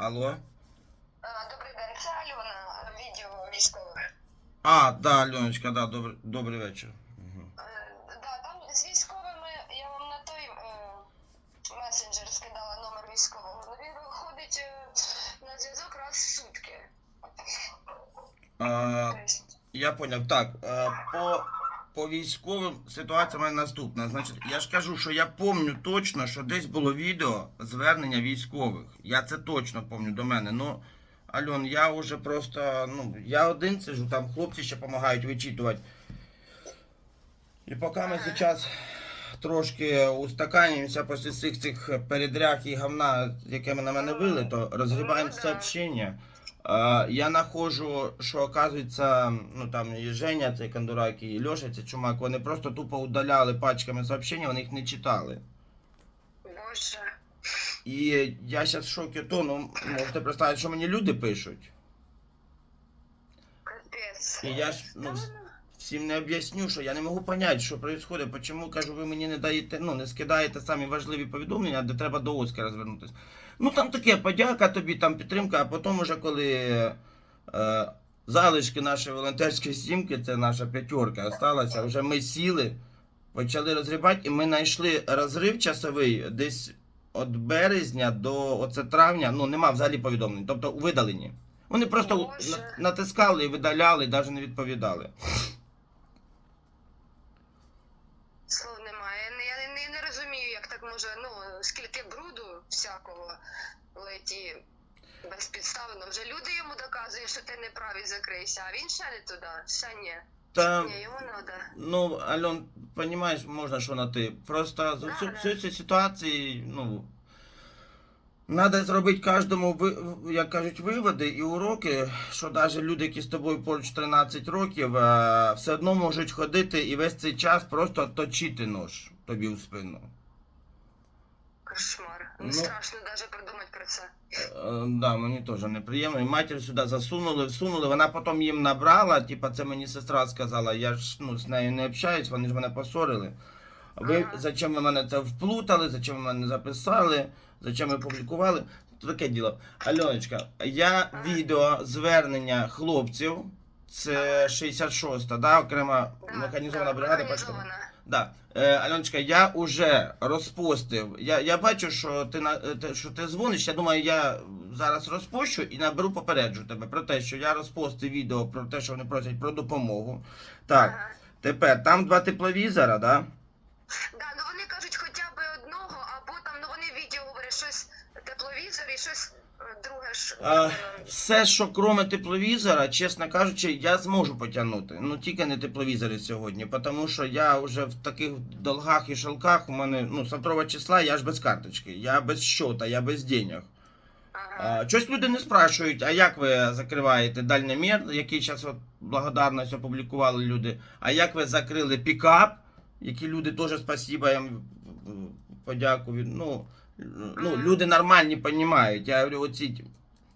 Алло? А, Добрий день, це Альона, відео військових. А, да, Альоночка, да, добрий, добрий вечір. Е, Да, там з військовими я вам на той е, месенджер скидала номер військового. Ну він виходить е, на зв'язок раз в сутки. А, Тобто, я поняв. Так, е, по, по військовим ситуація в мене наступна. Значить, я ж кажу, що я пам'ятаю точно, що десь було відео звернення військових. Я це точно пам'ятаю до мене. Ну, Альон, я вже просто, ну, я один сижу, там хлопці ще допомагають вичитувати. І поки ми зараз трошки устаканимося після всіх цих передряг і говна, якими на мене вили, то розгрібаємо Ну, да. сообщення. А, Я нахожу, що оказується, ну там і Женя, цей Кондурак, і Льоша, цей чумак, вони просто тупо удаляли пачками сообщення, вони їх не читали. Боже. І я зараз в шокі, то ну можете представити, що мені люди пишуть. Капець. І я ж ну, всім не об'ясню, що я не можу зрозуміти, що відбувається, чому кажу, ви мені не даєте, ну не скидаєте самі важливі повідомлення, де треба до Оскара звернутися. Ну там таке, подяка тобі, там підтримка, а потім уже коли е, залишки нашої волонтерської сімки, це наша п'ятерка, осталася, вже ми сіли, почали розгрібати, і ми знайшли розрив часовий десь від березня до оце травня, ну нема взагалі повідомлень, тобто видалені. Вони просто Боже. натискали і видаляли, навіть не відповідали. Слов немає. Я, не- я не, не розумію, як так може, ну, скільки бруду всякого леті безпідставно. Вже люди йому доказують, що ти не правий, закрийся, а він ще не туди, ще ні. Та, Ні, йому треба. ну, Альон, понимаешь, можна що на ти. Просто за Да, всю, да. всю цю ситуацію, ну. Надо зробити кожному, ви- як кажуть, виводи і уроки, що навіть люди, які з тобою поруч 13 років, е, все одно можуть ходити і весь цей час просто точити нож тобі в спину. Кошмар. Ну, Ну. страшно навіть придумати про це. Е, Да, мені теж неприємно. І матір сюди засунули, всунули. Вона потім їм набрала, типа це мені сестра сказала. Я ж ну, з нею не общаюсь, вони ж мене посорили. Ви Ага. зачем ви мене це вплутали, зачем ви мене записали, зачем ви публікували? Таке діло. Альоночка, я відео звернення хлопців. Це 66-та, да, окрема Да, механізована бригада. Пачкова. Да. Е, Альоночка, я уже розпостив. Я, я бачу, що ти на е, те, що ти дзвониш. Я думаю, я зараз розпощу і наберу попереджу тебе про те, що я розпостив відео про те, що вони просять про допомогу. Так, Ага. тепер там два тепловізора, да? Да, все, що кроме тепловізора, чесно кажучи, я зможу потягнути. Ну тільки не тепловізори сьогодні, тому що я вже в таких долгах і шелках у мене ну, з 2 числа я ж без карточки, я без щота, я без денег. Ага. Щось люди не спрашують, а як ви закриваєте дальномір, який зараз от благодарність опублікували люди, а як ви закрили пікап, які люди теж спасибо їм подяку. Ну, ну, люди нормальні розуміють. Я говорю, оці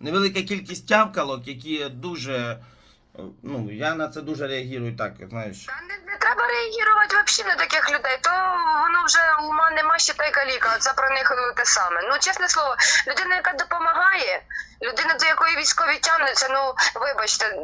невелика кількість тявкалок, які дуже. е, Ну, я на це дуже реагую так, знаєш. Та не, не треба реагувати взагалі на таких людей, то воно вже ума нема ще та й каліка, це про них ну, те саме. Ну, чесне слово, людина, яка допомагає, людина, до якої військові тягнуться, ну, вибачте,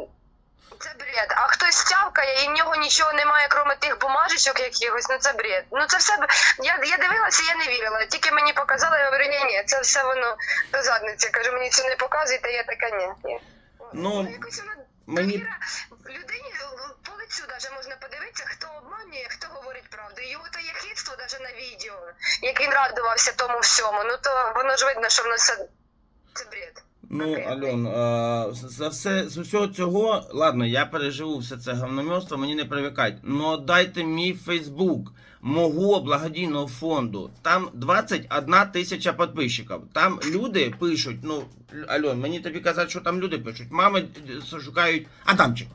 це бред. А хтось тявкає і в нього нічого немає, крім тих бумажечок якихось, ну це бред. Ну це все, я, я дивилася, я не вірила. Тільки мені показали, я говорю, ні, ні, це все воно до задниці. Кажу, мені це не показуйте, я така, ні. ні. Ну, якось Мені Довіра людині по лицю даже можна подивитися, хто обманює, хто говорить правду. Його то єхидство даже на відео, як він радувався тому всьому. Ну то воно ж видно, що воно все це бред. Ну. Альон, а, за все з усього цього, ладно, я переживу все це говномьоство, мені не привикать. Но дайте мій Фейсбук мого благодійного фонду. Там 21 тисяча підписчиків. Там люди пишуть, ну, Альон, мені тобі казати, що там люди пишуть. Мами е, шукають Адамчик.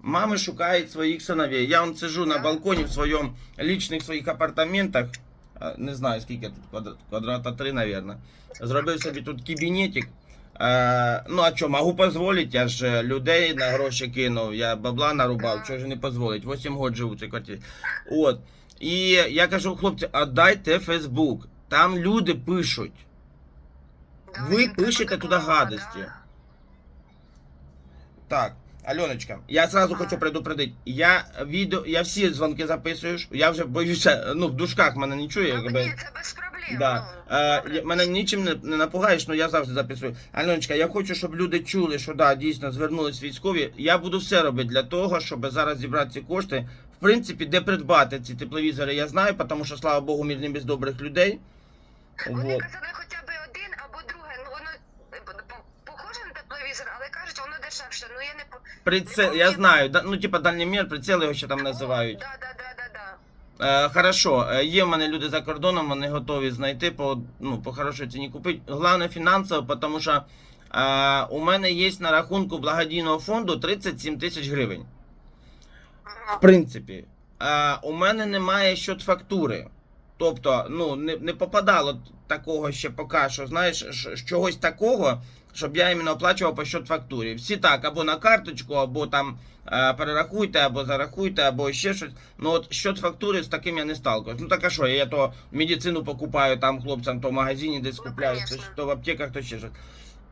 Мами шукають своїх сыновей. Я он сижу на балконі в своєму лічних своїх апартаментах. Не знаю, скільки тут квадрата 3, наверное. Зробив собі тут кабінетик. Е, ну а що, можу дозволити, я ж е, людей на гроші кинув, я бабла нарубав, чого ж не дозволить. 8 років живу в цій квартирі. От. І я кажу, хлопці, а дайте Фейсбук. Там люди пишуть. Ви пишете туди гадості. Так, Альоночка, я сразу хочу предупредити. Я відео, я всі дзвонки записую. Я вже боюся, ну в дужках мене не чує, якби. це без. Да. ну, Е, мене нічим не, не напугаєш, але я завжди записую. Альоночка, я хочу, щоб люди чули, що да, дійсно звернулись військові. Я буду все робити для того, щоб зараз зібрати ці кошти. В принципі, де придбати ці тепловізори, я знаю, тому що, слава Богу, мір не без добрих людей. Вони Вот. казали хоча б один або друге, ну воно е, по- похоже на тепловізор, але кажуть, воно дешевше. Ну я не по Прицел, я знаю, да, ну типа дальнімір, прицел його ще там називають. Да, да. Е, хорошо, е, є в мене люди за кордоном, вони готові знайти по, ну, по хорошій ціні купити. Головне фінансово, тому що е, у мене є на рахунку благодійного фонду 37 тисяч гривень. В принципі, е, у мене немає щодо фактури. Тобто, ну, не, не попадало такого ще поки що, знаєш, ш- чогось такого, щоб я іменно оплачував по щот фактурі. Всі так, або на карточку, або там е, перерахуйте, або зарахуйте, або ще щось. Ну от щот фактури з таким я не сталкиваюсь. Ну так а що, я то медицину покупаю там хлопцям, то в магазині десь Ну, купляю, то, то в аптеках, то ще щось.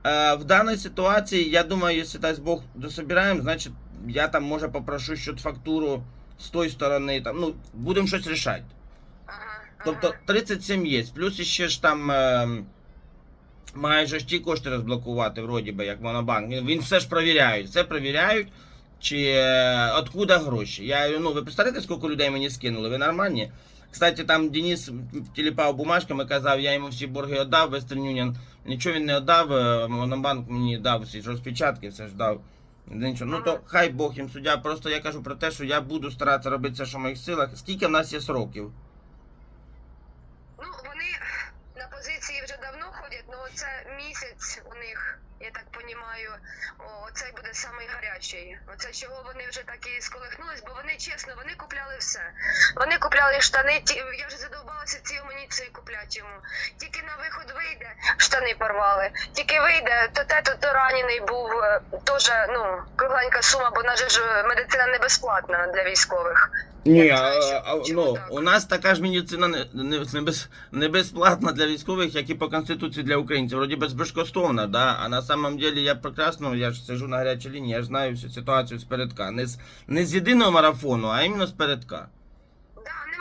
Е, в даній ситуації, я думаю, якщо дасть Бог дособираємо, значить я там може попрошу щот фактуру з тої сторони, там, ну, будемо щось рішати. Тобто 37 є, плюс ще ж там е, майже ж ті кошти розблокувати, вроді би, як Монобанк. Він, він все ж провіряють, все провіряють, чи е, откуда гроші. Я, ну, ви представляєте, скільки людей мені скинули? Ви нормальні? Кстати, там Денис тіліпав бумажками, казав, я йому всі борги віддав, Western Union. Нічого він не віддав, е, Монобанк мені дав всі ж розпечатки, все ж дав. Нічого. Ну то хай Бог їм суддя. Просто я кажу про те, що я буду старатися робити все, що в моїх силах. Скільки в нас є сроків? Ну, вони на позиції вже давно ходять, ну це місяць у них, я так понімаю, о, цей буде самий гарячий. Оце чого вони вже так і сколихнулись, бо вони чесно, вони купляли все. Вони купляли штани, ті, я вже задовбалася ці амуніції купляти йому. Тільки на виход вийде, штани порвали. Тільки вийде, то те, то, то ранений був е, теж, ну, кругленька сума, бо наша ж медицина не безплатна для військових. Ні, а, а, ну, так? у нас така ж медицина не, не, не, без, не безплатна для військових, як і по Конституції для українців. Вроді без безкоштовна, да? а на самом деле я прекрасно, я ж сижу на гарячій лінії, я ж знаю всю ситуацію з передка. Не з, не з єдиного марафону, а іменно з передка.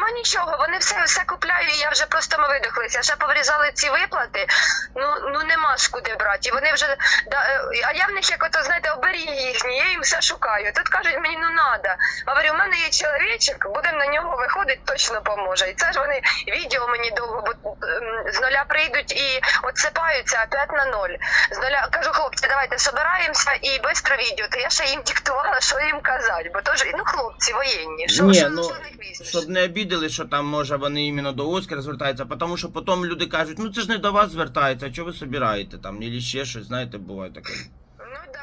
Нема нічого, вони все, все купляють, і я вже просто ми видихлися. Ще повирізали ці виплати, ну, ну нема ж куди брати. І вони вже, да, е, а я в них як ото, знаєте, оберіги їхні, я їм все шукаю. Тут кажуть, мені ну надо. Говорю, у мене є чоловічок, будемо на нього виходити, точно поможе. І це ж вони відео мені довго, бо ем, з нуля прийдуть і отсипаються опять на ноль. З нуля кажу, хлопці, давайте собираємося і швидко відео. То я ще їм диктувала, що їм казати, бо теж, ну хлопці воєнні, що, Ні, що, ну? Щоб не обідали, що там може вони іменно до Оскара звертаються, тому що потім люди кажуть, ну це ж не до вас звертається, а чого ви собираєте там, або ще щось, знаєте, буває таке. Ну да.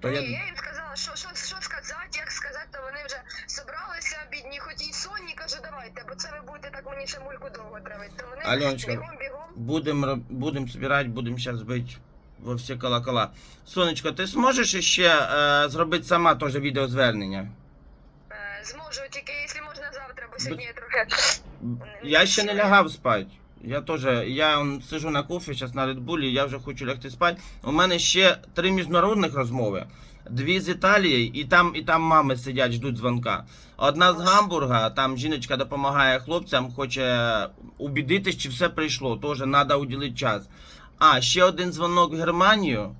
То Ні, я... я... їм сказала, що, що, що сказати, як сказати, то вони вже собралися, бідні, хоч і сонні, кажу, давайте, бо це ви будете так мені ще мульку довго травити. То вони Альоночка, бігом, бігом. Будемо будем збирати, будемо зараз бити во всі колокола. Сонечко, ти зможеш ще е, зробити сама теж відеозвернення? Е, зможу, тільки якщо я ще не лягав спати. Я теж, я он, сижу на кофі, зараз на Редбулі, я вже хочу лягти спати. У мене ще три міжнародних розмови. Дві з Італії, і там, і там мами сидять, ждуть дзвонка. Одна з Гамбурга, там жіночка допомагає хлопцям, хоче убідитись, чи все прийшло. Теж треба уділити час. А, ще один дзвонок в Германію.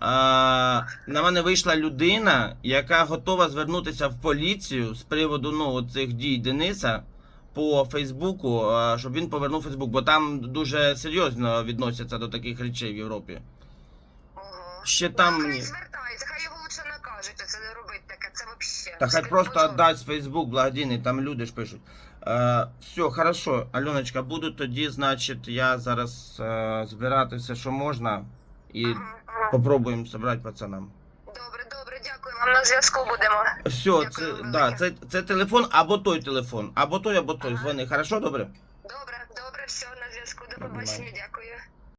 А, на мене вийшла людина, яка готова звернутися в поліцію з приводу ну, цих дій Дениса по Фейсбуку, а, щоб він повернув Фейсбук, бо там дуже серйозно відносяться до таких речей в Європі. Ще там Ну, мені. хай його лучше накажуть, оце не робити таке, це вообще. Та хай Це просто віддасть Фейсбук благодійний, там люди ж пишуть. Е, все, хорошо, Альоночка, буду тоді, значить, я зараз е, збирати все, що можна, і попробуємо зібрати пацанам. Добре, добре, дякую вам. На зв'язку будемо. Все, Дякую це, да, це, це телефон або той телефон. Або той, або той. Ага. Дзвони. Хорошо, добре? Добре, добре, все, на зв'язку. До побачення, дякую.